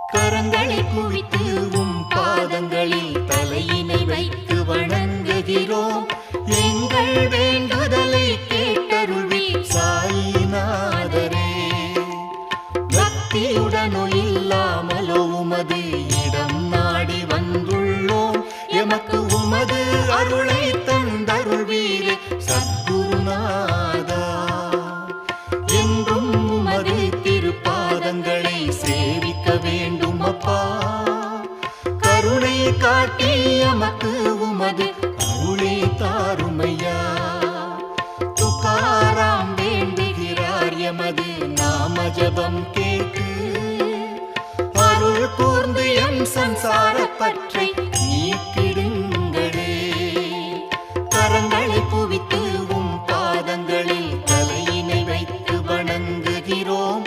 கரங்களை குவித்து உம் பாதங்களில் தலையினை வைத்து வணங்குகிறோம். எங்கள் வேண்டுதலை கேட்டருள்வி சாயிநாதரே. பக்தியுடனோ இல்லாமலோ உமது இடம் நாடி வந்துள்ளோம். எமக்கு காட்டி எமக்கு உமது அருளே தாருமையா? துகாராம் வேண்டுகிறார் எமது நாம ஜபம் கேட்டு அருள் கூர்ந்து எம் சம்சார பற்றை நீக்கிடுங்களே. கரங்களை குவித்து உம் பாதங்களில் தலையினை வைத்து வணங்குகிறோம்.